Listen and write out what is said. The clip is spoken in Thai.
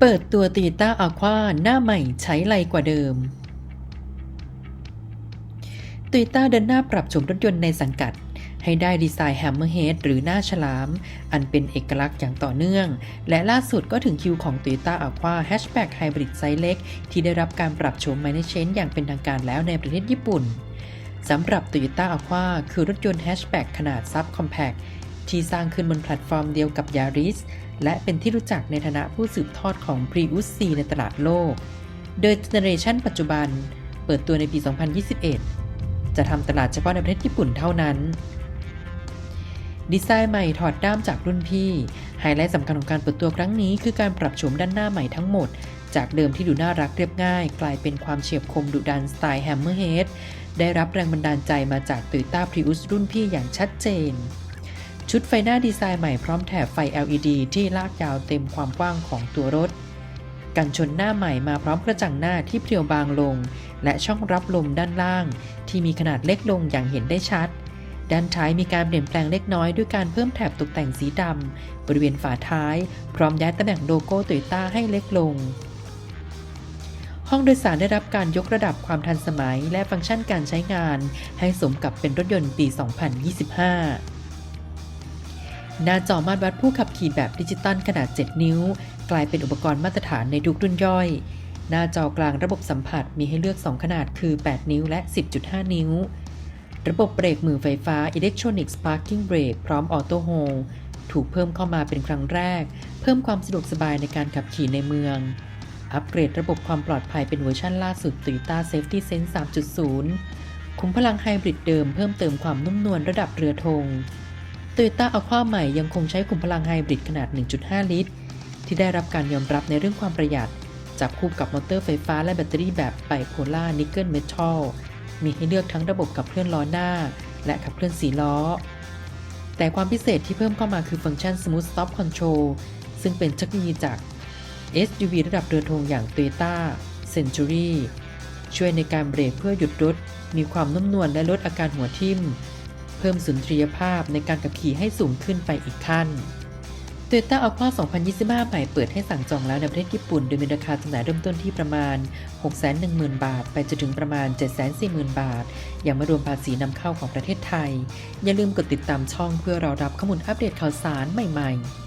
เปิดตัวตีต้าอควาหน้าใหม่ใช้ไรกว่าเดิมตีต้าเดินหน้าปรับโฉมรถยนต์ในสังกัด ให้ได้ดีไซน์แฮมเมอร์เฮดหรือหน้าฉลาม อันเป็นเอกลักษณ์อย่างต่อเนื่อง และล่าสุดก็ถึงคิวของ Toyota Aqua Hatchback Hybrid ไซส์เล็ก ที่ได้รับการปรับโฉม Minor Change อย่างเป็นทางการแล้วในประเทศญี่ปุ่นสำหรับ Toyota Aqua คือรถยนต์แฮชแบ็กขนาดซับคอมแพ t ที่สร้างขึ้นบนแพลตฟอร์มเดียวกับ Yaris และเป็นที่รู้จักในฐานะผู้สืบทอดของ Prius C ในตลาดโลก โดยเจเนเรชันปัจจุบันเปิดตัวในปี 2021 จะทำตลาดเฉพาะในประเทศญี่ปุ่นเท่านั้น ดีไซน์ใหม่ถอดด้ามจากรุ่นพี่ ไฮไลท์สำคัญของการเปิดตัวครั้งนี้คือการปรับโฉมด้านหน้าใหม่ทั้งหมด จากเดิมที่ดูน่ารักเรียบง่าย กลายเป็นความเฉียบคมดุดันสไตล์แฮมเมอร์เฮดได้รับแรงบันดาลใจมาจาก Toyota Prius รุ่นพี่อย่างชัดเจน ชุดไฟหน้าดีไซน์ใหม่พร้อมแถบไฟ LED ที่ลากยาวเต็มความกว้างของตัวรถ กันชนหน้าใหม่มาพร้อมกระจังหน้าที่เพรียวบางลง และช่องรับลมด้านล่าง ที่มีขนาดเล็กลงอย่างเห็นได้ชัด ด้านท้ายมีการเปลี่ยนแปลงเล็กน้อยด้วยการเพิ่มแถบตกแต่งสีดำบริเวณฝาท้าย พร้อมย้ายตำแหน่งโลโก้โตโยต้าให้เล็กลง ห้องโดยสารได้รับการยกระดับความทันสมัย และฟังก์ชันการใช้งาน ให้สมกับเป็นรถยนต์ปี 2025 หน้าจอมาตรวัดผู้ขับขี่แบบดิจิตอลขนาด 7 นิ้ว กลายเป็นอุปกรณ์มาตรฐานในทุกรุ่นย่อย หน้าจอกลางระบบสัมผัสมีให้เลือก 2 ขนาดคือ 8 นิ้วและ 10.5 นิ้ว ระบบเบรกมือไฟฟ้า Electronic Parking Brake พร้อมออโต้โฮถูกเพิ่มเข้ามาเป็นครั้งแรก เพิ่มความสะดวกสบายในการขับขี่ในเมือง อัปเกรดระบบความปลอดภัยเป็นเวอร์ชันล่าสุด Toyota Safety Sense 3.0 คุมพลังไฮบริดเดิมเพิ่มเติมความนุ่มนวลระดับเรือธง Toyota Aqua ใหม่ยังคงใช้ขุมพลังไฮบริดขนาด 1.5 ลิตร ที่ได้รับการยอมรับในเรื่องความประหยัด จับคู่กับมอเตอร์ไฟฟ้าและแบตเตอรี่แบบไบโพล่านิกเกิลเมทัลมีให้เลือกทั้งระบบขับเคลื่อนล้อหน้า และขับเคลื่อนสีล้อ แต่ความพิเศษที่เพิ่มเข้ามาคือฟังก์ชัน Smooth Stop Control ซึ่งเป็นเทคโนโลยีจาก SUV ระดับเรือธงอย่าง Toyota Century ช่วยในการเบรกเพื่อหยุดรถ มีความนุ่มนวลและลดอาการหัวทิ่ม พิ่มสุนทรียภาพในการขับขี่ให้สูงขึ้นไปอีกขั้น Toyota Aqua 2025 ใหม่เปิดให้สั่งจองแล้วในประเทศญี่ปุ่น โดยมีราคาจำหน่ายเริ่มต้นที่ประมาณ 610,000 บาท ไปจนถึงประมาณ 740,000 บาท ยังไม่รวมภาษีนำเข้าของประเทศไทย อย่าลืมกดติดตามช่องเพื่อรอรับข้อมูลอัปเดตข่าวสารใหม่ ๆ